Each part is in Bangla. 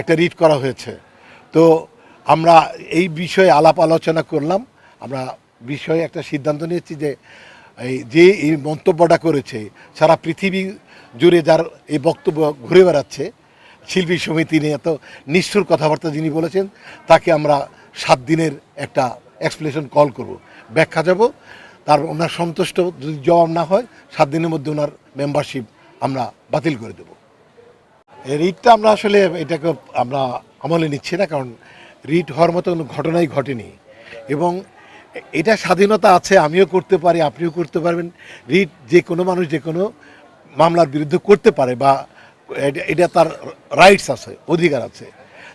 একটা রিট করা হয়েছে। তো আমরা এই বিষয়ে আলাপ আলোচনা করলাম। আমরা বিষয়ে একটা সিদ্ধান্ত নিয়েছি যে, এই যে এই মন্তব্যটা করেছে, সারা পৃথিবী জুড়ে যার এই বক্তব্য ঘুরে বেড়াচ্ছে, শিল্পী সমিতি নিয়ে এত নিষ্ঠুর কথাবার্তা যিনি বলেছেন, তাকে আমরা সাত দিনের একটা এক্সপ্লেনেশন কল করব। ব্যাখ্যা যাব। তার ওনার সন্তুষ্ট যদি জবাব না হয়, সাত দিনের মধ্যে ওনার মেম্বারশিপ আমরা বাতিল করে দেব। রিটটা আমরা আসলে এটাকে আমরা আমলে নিচ্ছি না, কারণ রিট হওয়ার মতো কোনো ঘটনাই ঘটেনি। এবং এটা স্বাধীনতা আছে, আমিও করতে পারি, আপনিও করতে পারবেন। রিট যে কোনো মানুষ যে কোনো মামলার বিরুদ্ধে করতে পারে বা এটা- তার রাইটস আছে, অধিকার আছে।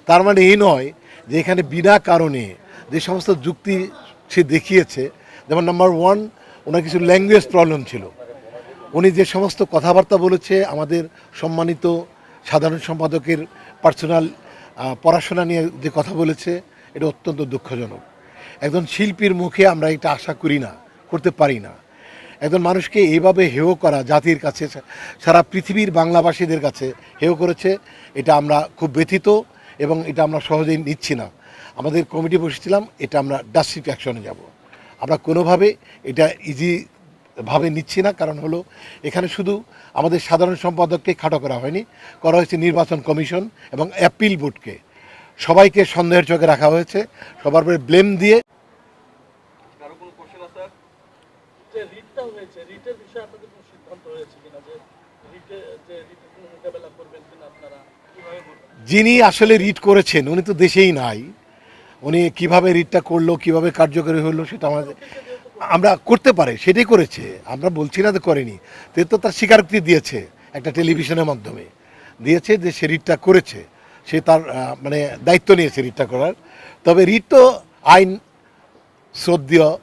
তার মানে এই নয় যে এখানে বিনা কারণে যে সমস্ত যুক্তি সে দেখিয়েছে, যেমন নাম্বার ওয়ান ওনার কিছু ল্যাঙ্গুয়েজ প্রবলেম ছিল। উনি যে সমস্ত কথাবার্তা বলেছে, আমাদের সম্মানিত সাধারণ সম্পাদকের পার্সোনাল পড়াশোনা নিয়ে যে কথা বলেছে, এটা অত্যন্ত দুঃখজনক। একজন শিল্পীর মুখে আমরা এটা আশা করি না, করতে পারি না। একজন মানুষকে এইভাবে হেয় করা জাতির কাছে, সারা পৃথিবীর বাংলাভাষীদের কাছে হেয় করেছে, এটা আমরা খুব ব্যথিত এবং এটা আমরা সহজেই নিচ্ছি না। আমাদের কমিটি বসেছিলাম, এটা আমরা ডাস্ট্রিক্ট অ্যাকশনে যাব। আমরা কোনোভাবে এটা ইজি ভাবে নিচ্ছি না কারণ হলো এখানে শুধু আমাদের সাধারণ সম্পাদককে খাটো করা হয়নি করা হয়েছে নির্বাচন কমিশন এবং অ্যাপিল বোর্ডকে। সবাইকে সন্দেহের চোখে রাখা হয়েছে সবার উপরে ব্লেম দিয়ে। যিনি আসলে রিট করেছেন উনি তো দেশেই নাই। উনি কীভাবে রিটটা করল কীভাবে কার্যকরী হলো সেটা আমাদের আমরা করতে পারে, সেটাই করেছে। আমরা বলছি না যে করেনি। তো তো তার স্বীকারোক্তি দিয়েছে একটা টেলিভিশনের মাধ্যমে। দিয়েছে যে সে রিটটা করেছে। সে তার মানে দায়িত্ব নিয়েছে রিটটা করার। তবে রিট তো আইন শ্রদ্ধেয়,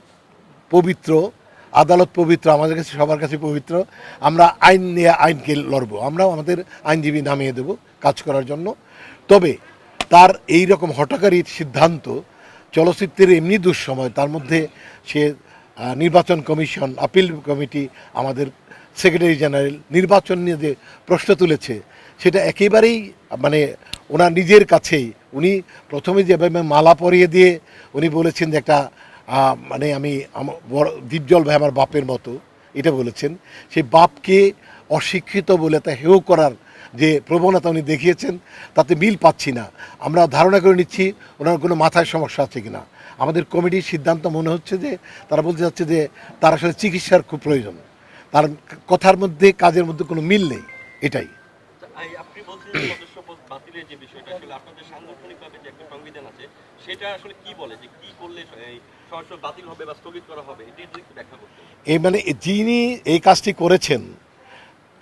পবিত্র, আদালত পবিত্র, আমাদের কাছে, সবার কাছে পবিত্র। আমরা আইন নিয়ে আইনকে লড়ব। আমরাও আমাদের আইনজীবী নামিয়ে দেব কাজ করার জন্য। তবে তার এই রকম হঠকারী সিদ্ধান্ত, চলচ্চিত্রের এমনি দুঃসময়, তার মধ্যে সে নির্বাচন কমিশন, আপিল কমিটি, আমাদের সেক্রেটারি জেনারেল নির্বাচন নিয়ে যে প্রশ্ন তুলেছে, সেটা একেবারেই মানে ওনার নিজের কাছেই। উনি প্রথমে যেভাবে মালা পরিয়ে দিয়ে উনি বলেছেন যে একটা মানে আমি বড় ডিপজল ভাই আমার বাপের মতো, এটা বলেছেন। সেই বাপকে অশিক্ষিত বলে তা হেয় করার যে প্রবণতা উনি দেখিয়েছেন, তাতে মিল পাচ্ছি না। আমরা ধারণা করে নিচ্ছি ওনার কোনো মাথায় সমস্যা আছে কিনা। আমাদের কমিটির সিদ্ধান্ত মনে হচ্ছে যে তারা বলতে যাচ্ছে যে তার আসলে চিকিৎসার খুব প্রয়োজন। তার কথার মধ্যে কাজের মধ্যে কোনো মিল নেই এটাই। আচ্ছা, এই আপনি বলছেন যে সদস্য পদ বাতিলের যে বিষয়টা আসলে আপনাদের সাংগঠনিকভাবে যে একটা সংবিধান আছে সেটা আসলে কি বলে যে কি করলে এই বাতিল হবে বা স্থগিত করা হবে এটা একটু ব্যাখ্যা করতে এই মানে যিনি এই কাজটি করেছেন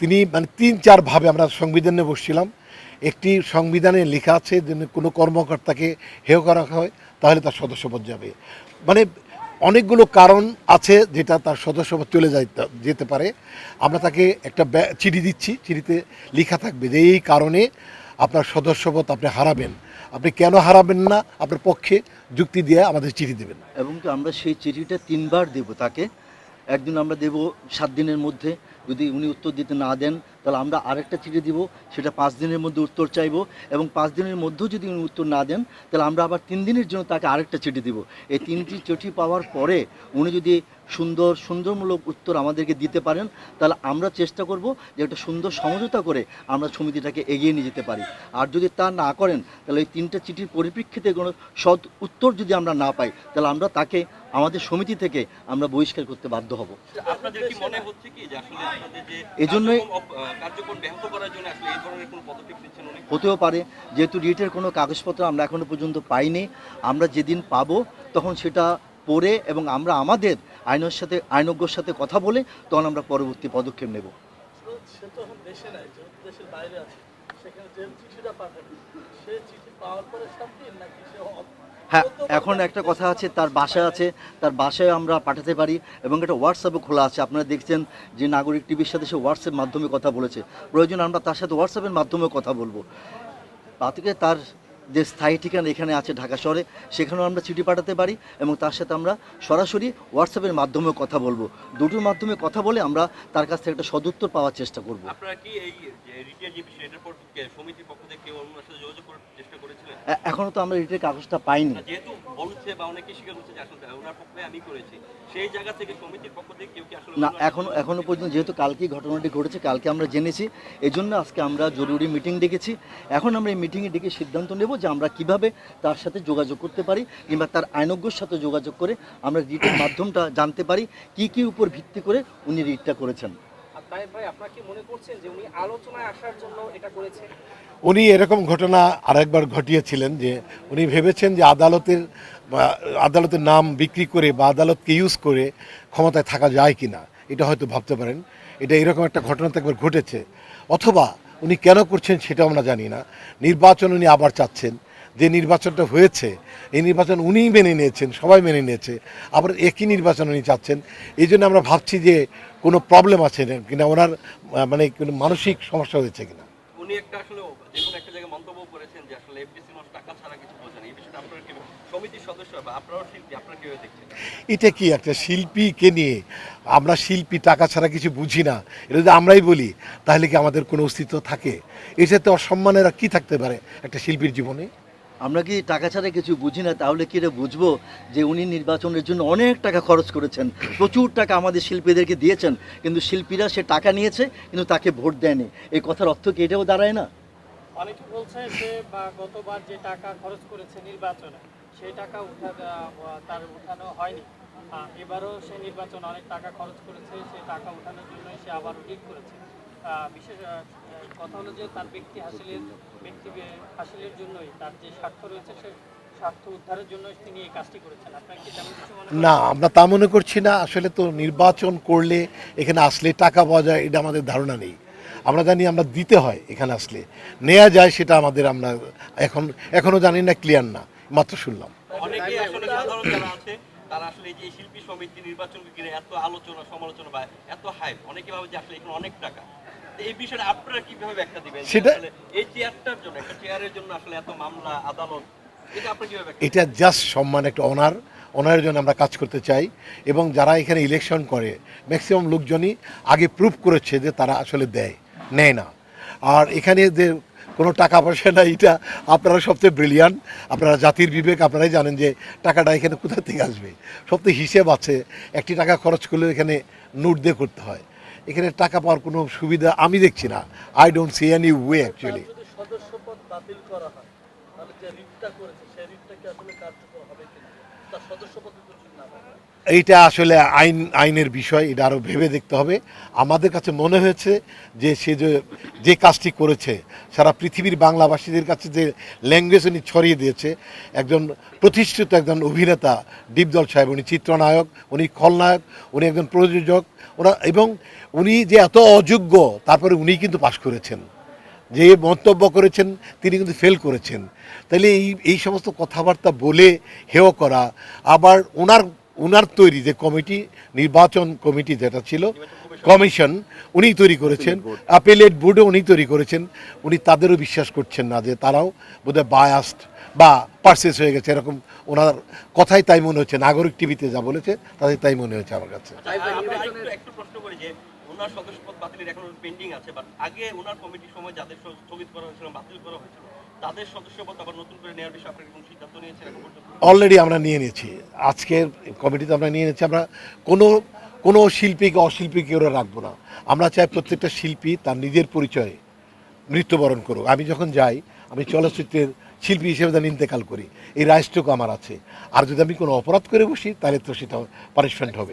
তিনি মানে তিন চারভাবে আমরা সংবিধানে বসছিলাম। একটি সংবিধানে লেখা আছে যে কোনো কর্মকর্তাকে হেয় করা হয় তাহলে তার সদস্যপদ যাবে। মানে অনেকগুলো কারণ আছে যেটা তার সদস্যপদ চলে যেতে পারে। আমরা তাকে একটা চিঠি দিচ্ছি। চিঠিতে লেখা থাকবে যে, এই কারণে আপনার সদস্যপদ আপনি হারাবেন। আপনি কেন হারাবেন না? আপনার পক্ষে যুক্তি দিয়ে আমাদের চিঠি দেবেন। এবং কি আমরা সেই চিঠিটা তিনবার দেব তাকে। একদিন আমরা দেব সাত দিনের মধ্যে। যদি উনি উত্তর দিতে না দেন, তাহলে আমরা আরেকটা চিঠি দিব, সেটা পাঁচ দিনের মধ্যে উত্তর চাইব এবং পাঁচ দিনের মধ্যেও যদি উনি উত্তর না দেন, তাহলে আমরা আবার তিন দিনের জন্য তাকে আরেকটা চিঠি দিব। এই তিনটি চিঠি পাওয়ার পরে উনি যদি সুন্দর, সুন্দরমূলক উত্তর আমাদেরকে দিতে পারেন, তাহলে আমরা চেষ্টা করব যে একটা সুন্দর সমঝোতা করে আমরা সমিতিটাকে এগিয়ে নিয়ে যেতে পারি। আর যদি তা না করেন, তাহলে এই তিনটা চিঠির পরিপ্রেক্ষিতে কোনো সৎ উত্তর যদি আমরা না পাই, তাহলে আমরা তাকে আমাদের সমিতি থেকে আমরা বহিষ্কার করতে বাধ্য হব। আপনাদের কি মনে হচ্ছে কি যে আসলে এজন্যই- কার্যক্রম অপ- আহ, কার্যক্রম ব্যাহত করার জন্য আসলে এই ধরনের কোনো পদক্ষেপ নিচ্ছেন উনি হতেও পারে। যেহেতু রিটের কোনো কাগজপত্র আমরা এখনও পর্যন্ত পাইনি আমরা যেদিন পাবো তখন সেটা পড়ে এবং আমরা আমাদের আইনের সাথে আইনজ্ঞর সাথে কথা বলে তখন আমরা পরবর্তী পদক্ষেপ নেব। সে তো এখন দেশে নাই যেহেতু দেশের বাইরে আছে সেখানে যে চিঠিটা পাবেন সে চিঠি পাওয়ার পরে সাত দিন নাকি সে হ্যাঁ এখন একটা কথা আছে, তার বাসায় আছে, তার বাসায় আমরা পাঠাতে পারি এবং এটা হোয়াটসঅ্যাপে খোলা আছে। আপনারা দেখছেন যে নাগরিক টিভির সাথে সে হোয়াটসঅ্যাপ মাধ্যমে কথা বলেছে। প্রয়োজন আমরা তার সাথে হোয়াটসঅ্যাপের মাধ্যমে কথা বলব। তাতে তার যে স্থায়ী ঠিকানা এখানে আছে ঢাকা শহরে সেখানেও আমরা চিঠি পাঠাতে পারি এবং তার সাথে আমরা সরাসরি হোয়াটসঅ্যাপের মাধ্যমেও কথা বলব। দুটোর মাধ্যমে কথা বলে আমরা তার কাছ থেকে একটা সদুত্তর পাওয়ার চেষ্টা করব। এখনও তো আমরা রিটের কাগজটা পাইনি। যেহেতু বলছে বা অনেকে স্বীকার করছে যে আসলে ওনার পক্ষে আমি করেছি সেই জায়গা থেকে সমিতির পক্ষ থেকে না এখনও এখনও এখনও পর্যন্ত যেহেতু কালকেই ঘটনাটি ঘটেছে, কালকে আমরা জেনেছি এই জন্য আজকে আমরা জরুরি মিটিং ডেকেছি। এখন আমরা এই মিটিংয়ে ডেকে সিদ্ধান্ত নেব যে আমরা কীভাবে তার সাথে যোগাযোগ করতে পারি কিংবা তার আইনজ্ঞর সাথে যোগাযোগ করে আমরা রিটের মাধ্যমটা জানতে পারি, কি কি উপর ভিত্তি করে উনি রিটটা করেছেন। ভাই কি মনে করছেন যে উনি আলোচনায় আসার জন্য এটা করেছে উনি এরকম ঘটনা আরেকবার ঘটিয়েছিলেন যে উনি ভেবেছেন যে আদালতের আদালতের নাম বিক্রি করে বা আদালতকে ইউজ করে ক্ষমতায় থাকা যায় কি না এটা হয়তো ভাবতে পারেন। এটা এরকম একটা ঘটনা তো একবার ঘটেছে। অথবা উনি কেন করছেন সেটা আমরা জানি না। নির্বাচন উনি আবার চাচ্ছেন। যে নির্বাচনটা হয়েছে, এই নির্বাচন উনিই মেনে নিয়েছেন, সবাই মেনে নিয়েছে। আবার একই নির্বাচন উনি চাচ্ছেন। এই জন্য আমরা ভাবছি যে কোনো প্রবলেম আছে না কিনা ওনার মানে কোনো মানসিক সমস্যা হয়েছে কিনা? উনি একটা আসলে যে কোনো একটা জায়গায় মন্তব্য করেছেন যে আসলে এফডিসি মানুষ টাকা ছাড়া কিছু বোঝে না। এই বিষয়টা আপনারা কি সমিতির সদস্য বা আপনারাও শিল্পী আপনারা কীভাবে দেখছেন? এটা কি একটা শিল্পীকে নিয়ে আমরা শিল্পী টাকা ছাড়া কিছু বুঝি না? এটা যদি আমরাই বলি তাহলে কি আমাদের কোনো অস্তিত্ব থাকে? এটাতে অসম্মানের কি থাকতে পারে একটা শিল্পীর জীবনে? আমরা কি টাকা ছাড়া কিছু বুঝি না? তাহলে কি এটা বুঝব যে উনি নির্বাচনের জন্য অনেক টাকা খরচ করেছেন? প্রচুর টাকা আমাদের শিল্পীদেরকে দিয়েছেন, কিন্তু শিল্পীরা সে টাকা নিয়েছে, কিন্তু তাকে ভোট দেয়নি। এই কথার অর্থ কি এটাও দাঁড়ায় না? অনেকে বলছে যে গতবার যে টাকা খরচ করেছে নির্বাচনে, সেই টাকা উঠা তার উঠানো হয়নি। এবারও সে নির্বাচন অনেক টাকা খরচ করেছে, সেই টাকা উঠানোর জন্য সে আবার ঠিক করেছে। বিশেষ কথা হলো যে তার ব্যক্তি হাসিলের ব্যক্তি হাসিলের জন্যই তার যে স্বার্থ রয়েছে সে স্বার্থ উদ্ধারের জন্য তিনি এই কাজটি করেছেন। আপনার কি তেমন কিছু মনে করেন? না আমরা তা মনে করছি না। আসলে তো নির্বাচন করলে এখানে আসলে টাকা পাওয়া যায় এটা আমাদের ধারণা নেই। আমরা জানি আমরা দিতে হয় এখানে আসলে। নেওয়া যায় সেটা আমাদের আমরা এখন এখনও জানি না ক্লিয়ার না। মাত্র শুনলাম। অনেকে আসলে সাধারণ যারা আছে তারা আসলে এই যে শিল্পী সমিতি নির্বাচনকে ঘিরে এত আলোচনা সমালোচনা বা এত হাইপ অনেকে ভাবে যে আসলে এখানে অনেক টাকা। এই বিষয়টা আপনারা কীভাবে ব্যাখ্যা দিবেন? সেটা- এই চেয়ারটার জন্য একটা চেয়ারের জন্য আসলে এত মামলা আদালত এটা আপনারা কীভাবে ব্যাখ্যা এটা জাস্ট সম্মান একটা অনার অনারের জন্য আমরা কাজ করতে চাই এবং যারা এখানে ইলেকশন করে ম্যাক্সিমাম লোকজনই আগে প্রুভ করেছে যে তারা আসলে দেয় নেয় না। আর এখানে যে কোনো টাকা পয়সা না এটা আপনারা সবচেয়ে ব্রিলিয়ান্ট আপনারা জাতির বিবেক আপনারাই জানেন যে টাকাটা এখানে কোথা থেকে আসবে। সবচেয়ে হিসেব আছে একটি টাকা খরচ করলে এখানে নোট দিয়ে করতে হয়। এখানে টাকা পাওয়ার কোনো সুবিধা আমি দেখছি না। I don't see any way actually এইটা আসলে আইন, আইনের বিষয়, এটা আরও ভেবে দেখতে হবে। আমাদের কাছে মনে হয়েছে যে সে যে যে কাজটি করেছে, সারা পৃথিবীর বাংলাভাষীদের কাছে যে ল্যাঙ্গুয়েজ উনি ছড়িয়ে দিয়েছে, একজন প্রতিষ্ঠিত একজন অভিনেতা, দীপদল সাহেব, উনি চিত্রনায়ক, উনি খলনায়ক, উনি একজন প্রযোজক, ওরা, এবং উনি যে এত অযোগ্য, তারপরে উনি কিন্তু পাশ করেছেন। যে মন্তব্য করেছেন, তিনি কিন্তু ফেল করেছেন। তাহলে এই এই সমস্ত কথাবার্তা বলে হেয় করা, আবার ওনার ওনার তৈরি যে কমিটি নির্বাচন কমিটি যেটা ছিল কমিশন উনি তৈরি করেছেন অ্যাপেলেট বোর্ডও উনি তৈরি করেছেন উনি তাদেরও বিশ্বাস করছেন না যে তারাও বোধহয় বায়াস্ট বা পার্সেস হয়ে গেছে এরকম ওনার কথাই তাই মনে হচ্ছে নাগরিক টিভিতে যা বলেছে তাদের তাই মনে হয়েছে আমার কাছে। আচ্ছা, একটু একটু প্রশ্ন করি যে ওনার সদস্যপদ বাতিলের এখন পেন্ডিং আছে বাট আগে ওনার কমিটির সময় যাদের স্থগিত করা হয়েছিল বাতিল করা হয়েছিল তাদের সদস্যপদ আবার নতুন করে নেওয়ার বিষয়ে আপনার কোনো সিদ্ধান্ত নিয়েছেন অলরেডি আমরা নিয়ে নিয়েছি। আজকের কমিটিতে আমরা নিয়ে নিয়েছি। আমরা কোনো কোনো শিল্পীকে অশিল্পীকে ওরা রাখব না। আমরা চাই প্রত্যেকটা শিল্পী তার নিজের পরিচয়ে মৃত্যুবরণ করুক। আমি যখন যাই আমি চলচ্চিত্রের শিল্পী হিসেবে যেন ইন্তেকাল করি। এই রাইটসটুকু আমার আছে। আর যদি আমি কোনো অপরাধ করে বসি তাহলে তো সেটা পানিশমেন্ট হবে।